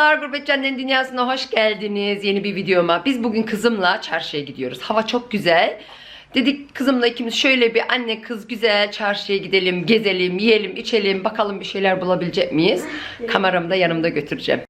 Merhabalar Gurbetcanların Dünyası'na hoş geldiniz. Yeni bir videoma. Biz bugün kızımla çarşıya gidiyoruz. Hava çok güzel. Dedik kızımla ikimiz şöyle bir anne kız güzel çarşıya gidelim, gezelim, yiyelim, içelim. Bakalım bir şeyler bulabilecek miyiz? Kameramı da yanımda götüreceğim.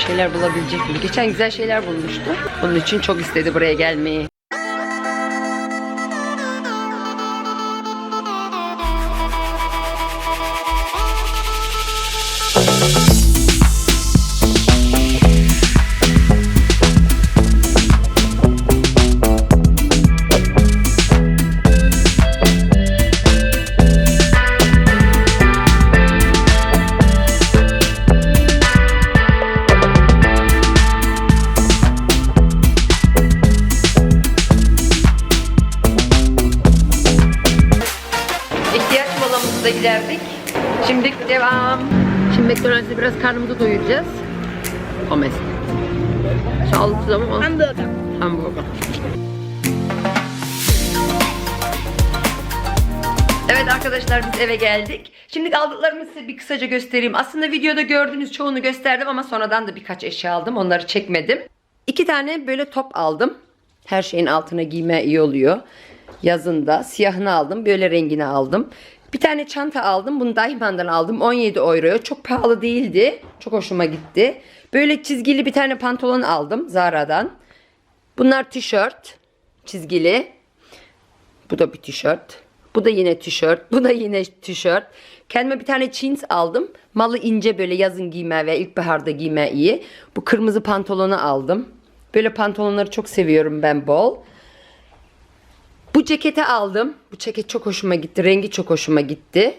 Şeyler bulabilecek mi? Geçen güzel şeyler bulmuştu. Onun için çok istedi buraya gelmeyi. Karnımızı doyuracağız. Pommes. Sağlıksız ama o. Hamburger. Hamburger. Evet arkadaşlar biz eve geldik. Şimdi aldıklarımı size bir kısaca göstereyim. Aslında videoda gördüğünüz çoğunu gösterdim ama sonradan da birkaç eşya aldım. Onları çekmedim. İki tane böyle top aldım. Her şeyin altına giyme iyi oluyor. Yazında siyahını aldım. Böyle rengini aldım. Bir tane çanta aldım. Bunu Daiman'dan aldım. 17 euroya. Çok pahalı değildi. Çok hoşuma gitti. Böyle çizgili bir tane pantolon aldım Zara'dan. Bunlar tişört. Çizgili. Bu da bir tişört. Bu da yine tişört. Bu da yine tişört. Kendime bir tane jeans aldım. Malı ince böyle yazın giyme ve ilkbaharda giyme iyi. Bu kırmızı pantolonu aldım. Böyle pantolonları çok seviyorum ben bol. Bu ceketi aldım. Bu ceket çok hoşuma gitti. Rengi çok hoşuma gitti.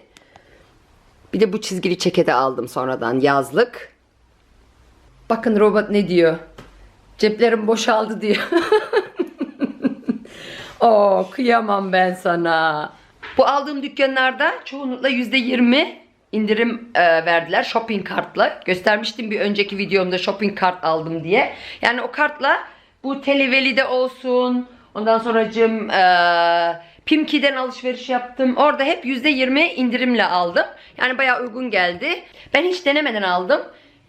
Bir de bu çizgili ceketi aldım sonradan yazlık. Bakın robot ne diyor? Ceplerim boşaldı diyor. Oo kıyamam ben sana. Bu aldığım dükkanlarda çoğunlukla %20 indirim e, verdiler shopping kartla. Göstermiştim bir önceki videomda shopping kart aldım diye. Yani o kartla bu Televeli'de olsun. Ondan sonracığım e, Pimki'den alışveriş yaptım. Orada hep %20 indirimle aldım. Yani bayağı uygun geldi. Ben hiç denemeden aldım.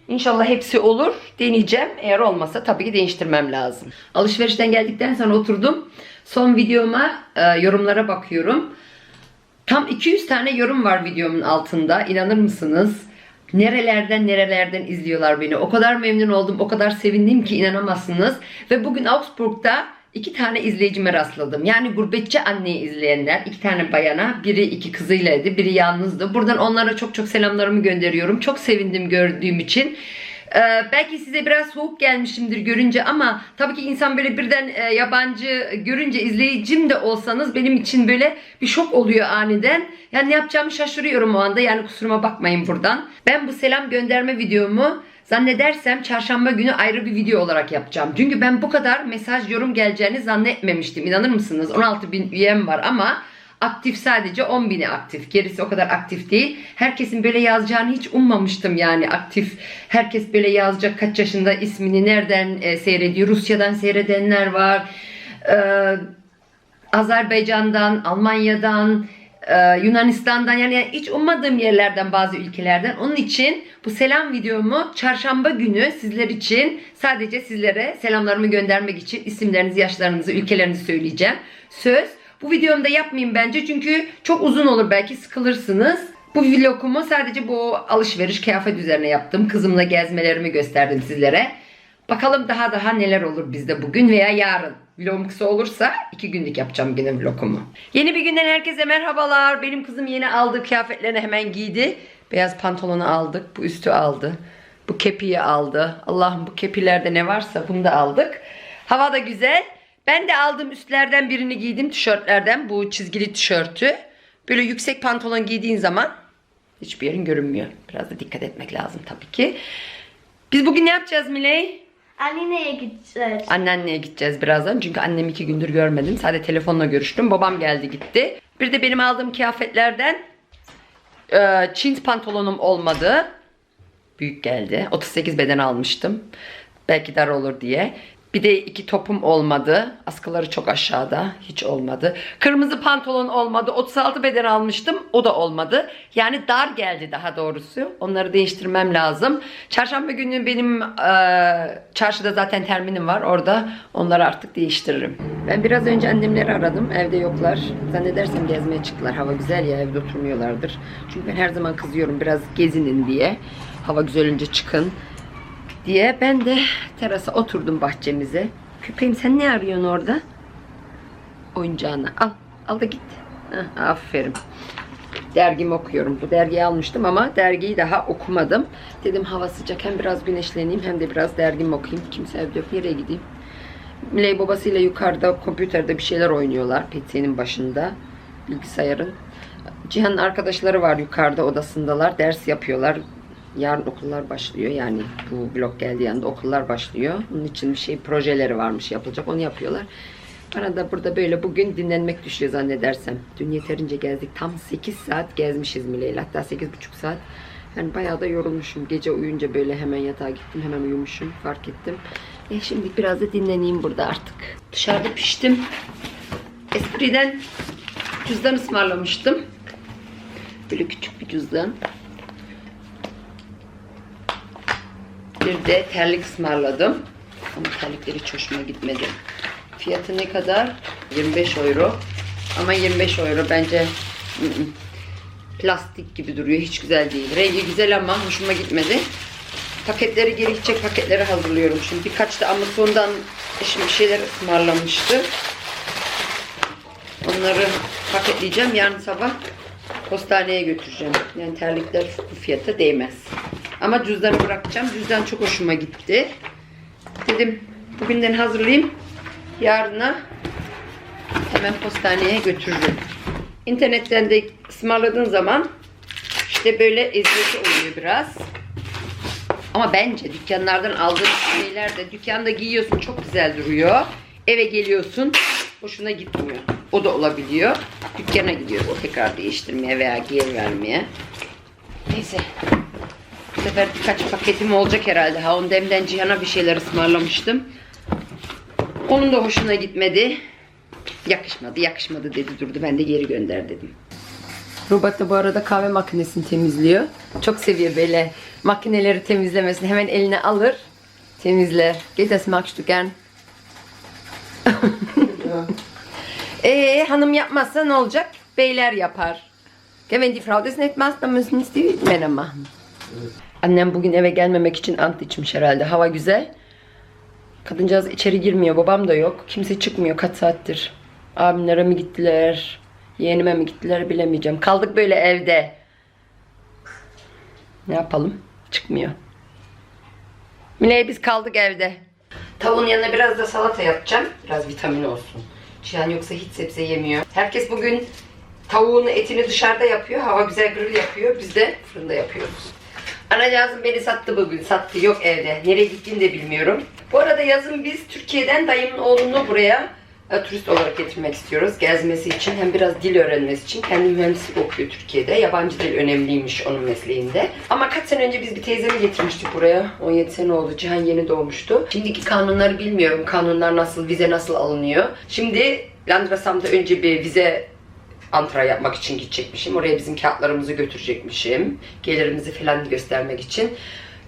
İnşallah hepsi olur. Deneyeceğim. Eğer olmasa tabii ki değiştirmem lazım. Alışverişten geldikten sonra oturdum. Son videoma e, yorumlara bakıyorum. Tam 200 tane yorum var videomun altında. İnanır mısınız? Nerelerden nerelerden izliyorlar beni. O kadar memnun oldum, o kadar sevindim ki inanamazsınız. Ve bugün Augsburg'da iki tane izleyicime rastladım. Yani gurbetçi anneyi izleyenler. iki tane bayana. Biri iki kızıylaydı, biri yalnızdı. Buradan onlara çok çok selamlarımı gönderiyorum. Çok sevindim gördüğüm için. Ee, belki size biraz soğuk gelmişimdir görünce ama tabii ki insan böyle birden e, yabancı görünce izleyicim de olsanız benim için böyle bir şok oluyor aniden. Yani ne yapacağımı şaşırıyorum o anda yani kusuruma bakmayın buradan. Ben bu selam gönderme videomu zannedersem çarşamba günü ayrı bir video olarak yapacağım. Çünkü ben bu kadar mesaj yorum geleceğini zannetmemiştim. İnanır mısınız? 16 bin üyem var ama aktif sadece 10 bini aktif. Gerisi o kadar aktif değil. Herkesin böyle yazacağını hiç ummamıştım yani aktif. Herkes böyle yazacak kaç yaşında ismini nereden e, seyrediyor. Rusya'dan seyredenler var. Ee, Azerbaycan'dan, Almanya'dan, e, Yunanistan'dan yani hiç ummadığım yerlerden bazı ülkelerden. Onun için bu selam videomu çarşamba günü sizler için sadece sizlere selamlarımı göndermek için isimlerinizi, yaşlarınızı, ülkelerinizi söyleyeceğim. Söz. Bu videomda yapmayayım bence çünkü çok uzun olur belki sıkılırsınız. Bu vlogumu sadece bu alışveriş kıyafet üzerine yaptım. Kızımla gezmelerimi gösterdim sizlere. Bakalım daha daha neler olur bizde bugün veya yarın. Vlogum kısa olursa iki günlük yapacağım yine vlogumu. Yeni bir günden herkese merhabalar. Benim kızım yeni aldı kıyafetlerini hemen giydi. Beyaz pantolonu aldık. Bu üstü aldı. Bu kepiyi aldı. Allah'ım bu kepilerde ne varsa bunu da aldık. Hava da güzel. Ben de aldığım üstlerden birini giydim tişörtlerden. Bu çizgili tişörtü. Böyle yüksek pantolon giydiğin zaman hiçbir yerin görünmüyor. Biraz da dikkat etmek lazım tabii ki. Biz bugün ne yapacağız Miley? Anneye gideceğiz. Anneanneye gideceğiz birazdan. Çünkü annemi iki gündür görmedim. Sadece telefonla görüştüm. Babam geldi gitti. Bir de benim aldığım kıyafetlerden e, jeans pantolonum olmadı. Büyük geldi. 38 beden almıştım. Belki dar olur diye. Bir de iki topum olmadı. Askıları çok aşağıda. Hiç olmadı. Kırmızı pantolon olmadı. 36 beden almıştım. O da olmadı. Yani dar geldi daha doğrusu. Onları değiştirmem lazım. Çarşamba günü benim e, çarşıda zaten terminim var. Orada onları artık değiştiririm. Ben biraz önce annemleri aradım. Evde yoklar. Zannedersem gezmeye çıktılar. Hava güzel ya evde oturmuyorlardır. Çünkü ben her zaman kızıyorum biraz gezinin diye. Hava güzel olunca çıkın diye ben de terasa oturdum bahçemize. Köpeğim sen ne arıyorsun orada? Oyuncağını al. Al da git. Heh, aferin. Dergimi okuyorum. Bu dergiyi almıştım ama dergiyi daha okumadım. Dedim hava sıcak hem biraz güneşleneyim hem de biraz dergimi okuyayım. Kimse evde yok. Nereye gideyim? Miley babasıyla yukarıda kompüterde bir şeyler oynuyorlar. PC'nin başında. Bilgisayarın. Cihan'ın arkadaşları var yukarıda odasındalar. Ders yapıyorlar. Yarın okullar başlıyor. Yani bu blok geldiği anda okullar başlıyor. Onun için bir şey projeleri varmış yapılacak. Onu yapıyorlar. Bana da burada böyle bugün dinlenmek düşüyor zannedersem. Dün yeterince gezdik. Tam 8 saat gezmişiz Miley'le. Hatta 8,5 saat. Yani bayağı da yorulmuşum. Gece uyuyunca böyle hemen yatağa gittim. Hemen uyumuşum. Fark ettim. E şimdi biraz da dinleneyim burada artık. Dışarıda piştim. Espri'den cüzdan ısmarlamıştım. Böyle küçük bir cüzdan. Bir de terlik ısmarladım. Ama terlikleri hiç hoşuma gitmedi. Fiyatı ne kadar? 25 euro. Ama 25 euro bence plastik gibi duruyor. Hiç güzel değil. Rengi güzel ama hoşuma gitmedi. Paketleri geri gidecek paketleri hazırlıyorum. Şimdi birkaç da Amazon'dan eşim bir şeyler ısmarlamıştı. Onları paketleyeceğim. Yarın sabah postaneye götüreceğim. Yani terlikler bu fiyata değmez. Ama cüzdanı bırakacağım. Cüzdan çok hoşuma gitti. Dedim bugünden hazırlayayım. Yarına hemen postaneye götürürüm. İnternetten de ısmarladığın zaman işte böyle eziyeti oluyor biraz. Ama bence dükkanlardan aldığın şeyler de dükkanda giyiyorsun çok güzel duruyor. Eve geliyorsun hoşuna gitmiyor. O da olabiliyor. Dükkana gidiyorsun tekrar değiştirmeye veya geri vermeye. Neyse. Bu sefer birkaç paketim olacak herhalde. Ha demden Cihan'a bir şeyler ısmarlamıştım. Onun da hoşuna gitmedi. Yakışmadı, yakışmadı dedi durdu. Ben de geri gönder dedim. Robot da bu arada kahve makinesini temizliyor. Çok seviyor böyle makineleri temizlemesini. Hemen eline alır, temizler. Geht das magst du gern? Ee, hanım yapmazsa ne olacak? Beyler yapar. Wenn die Frau das nicht macht, dann müssen es die Männer machen. Annem bugün eve gelmemek için ant içmiş herhalde. Hava güzel. Kadıncağız içeri girmiyor. Babam da yok. Kimse çıkmıyor kaç saattir. Abimlere mi gittiler? Yeğenime mi gittiler bilemeyeceğim. Kaldık böyle evde. Ne yapalım? Çıkmıyor. Miley biz kaldık evde. Tavuğun yanına biraz da salata yapacağım. Biraz vitamin olsun. Cihan yoksa hiç sebze yemiyor. Herkes bugün tavuğunu etini dışarıda yapıyor. Hava güzel grill yapıyor. Biz de fırında yapıyoruz. Anacığızım beni sattı bugün. Sattı yok evde. Nereye gittiğini de bilmiyorum. Bu arada yazın biz Türkiye'den dayımın oğlunu buraya e, turist olarak getirmek istiyoruz. Gezmesi için hem biraz dil öğrenmesi için. Kendi mühendislik okuyor Türkiye'de. Yabancı dil önemliymiş onun mesleğinde. Ama kaç sene önce biz bir teyzemi getirmiştik buraya. 17 sene oldu. Cihan yeni doğmuştu. Şimdiki kanunları bilmiyorum. Kanunlar nasıl, vize nasıl alınıyor. Şimdi Landrasam'da önce bir vize antra yapmak için gidecekmişim. Oraya bizim kağıtlarımızı götürecekmişim. Gelirimizi falan göstermek için.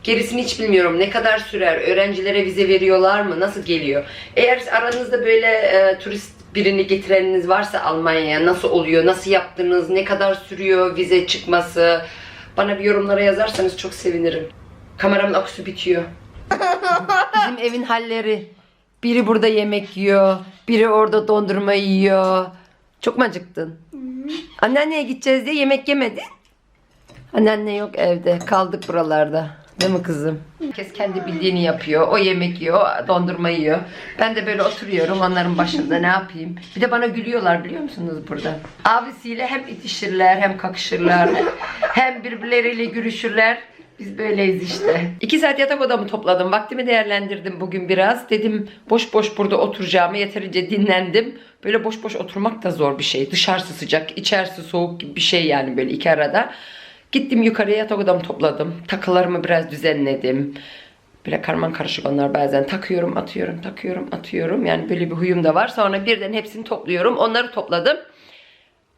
Gerisini hiç bilmiyorum. Ne kadar sürer? Öğrencilere vize veriyorlar mı? Nasıl geliyor? Eğer aranızda böyle e, turist birini getireniniz varsa Almanya'ya nasıl oluyor? Nasıl yaptınız? Ne kadar sürüyor vize çıkması? Bana bir yorumlara yazarsanız çok sevinirim. Kameramın aküsü bitiyor. Bizim evin halleri. Biri burada yemek yiyor. Biri orada dondurma yiyor. Çok mu acıktın? Anneanneye gideceğiz diye yemek yemedin. Anneanne yok evde. Kaldık buralarda. Değil mi kızım? Herkes kendi bildiğini yapıyor. O yemek yiyor, dondurma yiyor. Ben de böyle oturuyorum onların başında ne yapayım. Bir de bana gülüyorlar biliyor musunuz burada? Abisiyle hem itişirler hem kakışırlar. Hem birbirleriyle gülüşürler. Biz böyleyiz işte. İki saat yatak odamı topladım. Vaktimi değerlendirdim bugün biraz. Dedim boş boş burada oturacağımı yeterince dinlendim. Böyle boş boş oturmak da zor bir şey. Dışarısı sıcak, içerisi soğuk gibi bir şey yani böyle iki arada. Gittim yukarıya yatak odamı topladım. Takılarımı biraz düzenledim. Böyle karman karışık onlar bazen. Takıyorum, atıyorum, takıyorum, atıyorum. Yani böyle bir huyum da var. Sonra birden hepsini topluyorum. Onları topladım.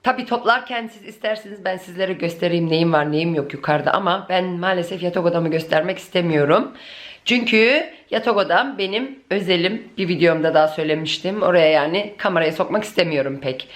Tabi toplarken siz isterseniz ben sizlere göstereyim neyim var neyim yok yukarıda ama ben maalesef yatak odamı göstermek istemiyorum. Çünkü yatak odam benim özelim. Bir videomda daha söylemiştim. Oraya yani kamerayı sokmak istemiyorum pek.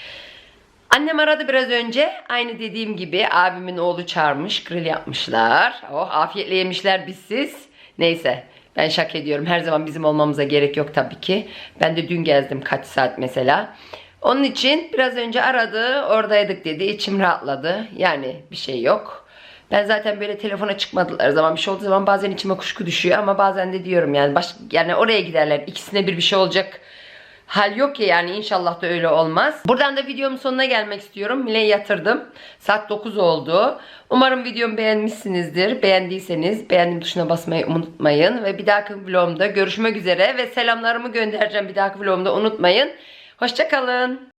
Annem aradı biraz önce. Aynı dediğim gibi abimin oğlu çağırmış. Grill yapmışlar. Oh afiyetle yemişler bizsiz. Neyse ben şak ediyorum. Her zaman bizim olmamıza gerek yok tabii ki. Ben de dün gezdim kaç saat mesela. Onun için biraz önce aradı. Oradaydık dedi. İçim rahatladı. Yani bir şey yok. Ben zaten böyle telefona çıkmadılar zaman bir şey olduğu zaman bazen içime kuşku düşüyor ama bazen de diyorum yani baş, yani oraya giderler. İkisine bir bir şey olacak hal yok ya yani inşallah da öyle olmaz. Buradan da videomun sonuna gelmek istiyorum. Mile'yi yatırdım. Saat 9 oldu. Umarım videomu beğenmişsinizdir. Beğendiyseniz beğendim tuşuna basmayı unutmayın. Ve bir dahaki vlogumda görüşmek üzere ve selamlarımı göndereceğim bir dahaki vlogumda unutmayın. Hoşçakalın.